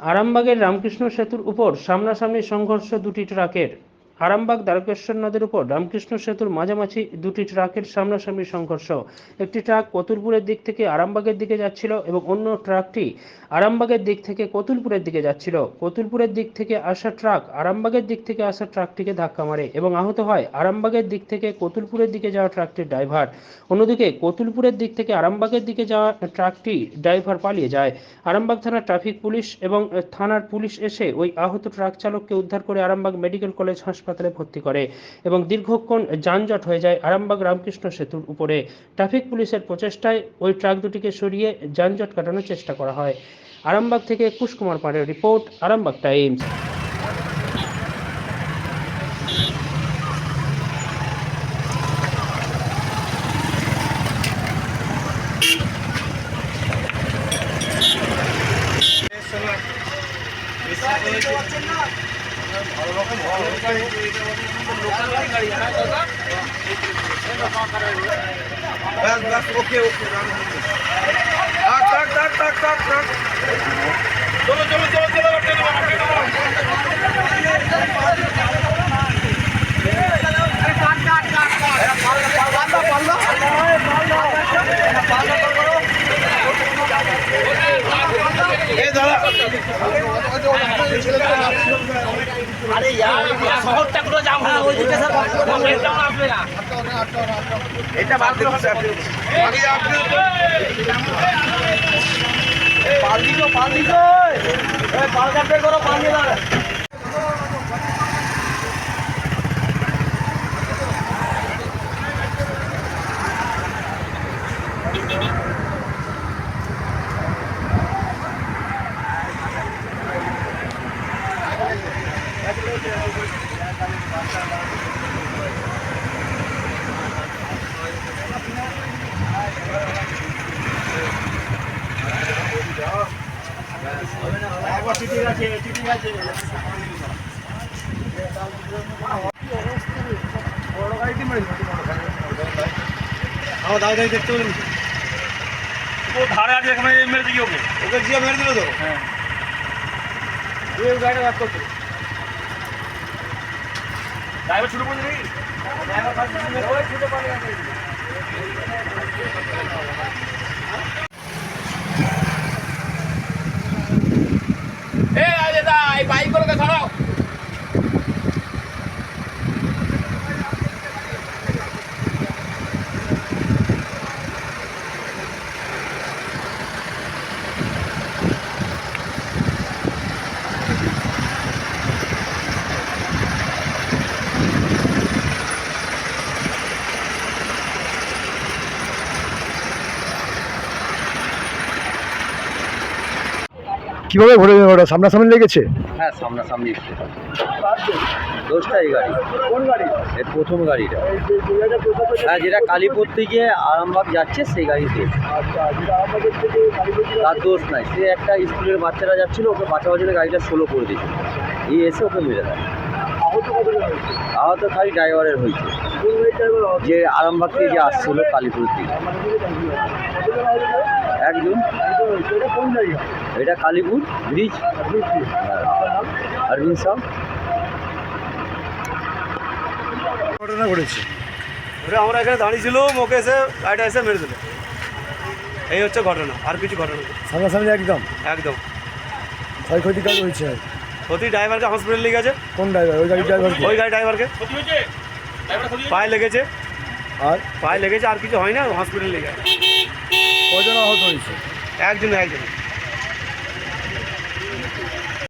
আরামবাগের রামকৃষ্ণ সেতুর উপর সামনাসামনি সংঘর্ষ দুটি ট্রাকের। আরামবাগ দ্বারকেশ্বর নদের উপর রামকৃষ্ণ সেতুর মাঝামাঝি দুটি ট্রাকের সামনাসামনি সংঘর্ষ। একটি ট্রাক কতুলপুরের দিক থেকে আরামবাগের দিকে যাচ্ছিল এবং অন্য ট্রাকটি আরামবাগের দিক থেকে কতুলপুরের দিকে যাচ্ছিল। কতুলপুরের দিক থেকে আসা ট্রাক আরামবাগের দিক থেকে আসা ট্রাকটিকে ধাক্কা মারে এবং আহত হয় আরামবাগের দিক থেকে কতুলপুরের দিকে যাওয়া ট্রাকটির ড্রাইভার। অন্যদিকে কতুলপুরের দিক থেকে আরামবাগের দিকে যাওয়া ট্রাকটি ড্রাইভার পালিয়ে যায়। আরামবাগ থানার ট্রাফিক পুলিশ এবং থানার পুলিশ এসে ওই আহত ট্রাক চালককে উদ্ধার করে আরামবাগ মেডিকেল কলেজ হাসপাতালে ভর্তি করে এবং দীর্ঘক্ষণ যানজট হয়ে যায় আরামবাগ রামকৃষ্ণ সেতুর উপরে। ট্রাফিক পুলিশের প্রচেষ্টায় ওই ট্রাক দুটিকে সরিয়ে যানজট কাটানোর চেষ্টা করা হয়। আরামবাগ থেকে কুশকুমার পাড়ের রিপোর্ট, আরামবাগ টাইমস। बस बस, ओके ओके टक टक टक टक टक टक चलो चलो चलो चलो अटके दो अटके दो अरे काट काट काट काट अरे पाल पाल पाल पाल पाल पाल पाल करो ए, दादा। আরে শহরটা পুরো জাম হয়ে ওই দিকে স্যার আসবে না এটা বাদ দিন আপনি পাল দিছো পাল এই পাল কাটবে করো পাল দিয়ে ঠিক আছে ঠিক আছে আমার দাদা দেখতে পেলেন ও ধারে আছে এখানে মেরেছে কি ওকে ওকে জিয়া মেরে দিল তো? হ্যাঁ। এই গাড়িটা ব্যাক করতে ড্রাইভার ছুটে পড়ছে নাকি ড্রাইভার ছুটে পড়ে কীভাবে ঘুরে যাবে ওটা? সামনাসামনি লেগেছে? হ্যাঁ সামনাসামনি দোষটা এই গাড়ি। কোন গাড়ি? এর প্রথম গাড়িটা। হ্যাঁ যেটা কালীপুর থেকে আরামবাগ যাচ্ছে সেই গাড়িতে আচ্ছা তার দোষ নাই। সে একটা স্কুলের বাচ্চারা যাচ্ছিল ওকে বাঁচাবার জন্য গাড়িটা স্লো করে দিয়েছিল এই এসে ওকে মেরে দেয়। আহত খালি ড্রাইভারের হয়েছে। যে আরামবাগ থেকে যে আসছিল কালীপুর থেকে। একজন। এটা কোন জায়গা এটা কালীপুর ব্রিজ। অরবিন্দ সাহ ঘটনা ঘটেছে। ওটা আমরা এখানে দাঁড়িয়ে ছিল ওকে এসে গাড়িটা এসে মেরে দিল। এই হচ্ছে ঘটনা আর কিছু ঘটনা সামনাসামনি একদম? একদম। ক্ষয়ক্ষতি কাজ হয়েছে প্রতি ড্রাইভারকে হসপিটাল নিয়ে গেছে। কোন ড্রাইভার? ওই গাড়ির ড্রাইভার ওই গাড়ি ড্রাইভারকে। পায়ে লেগেছে। আর? পায়ে লেগেছে আর কিছু হয় না হসপিটাল নিয়ে গেছে। কজন আহত হয়েছে? একজন একজন।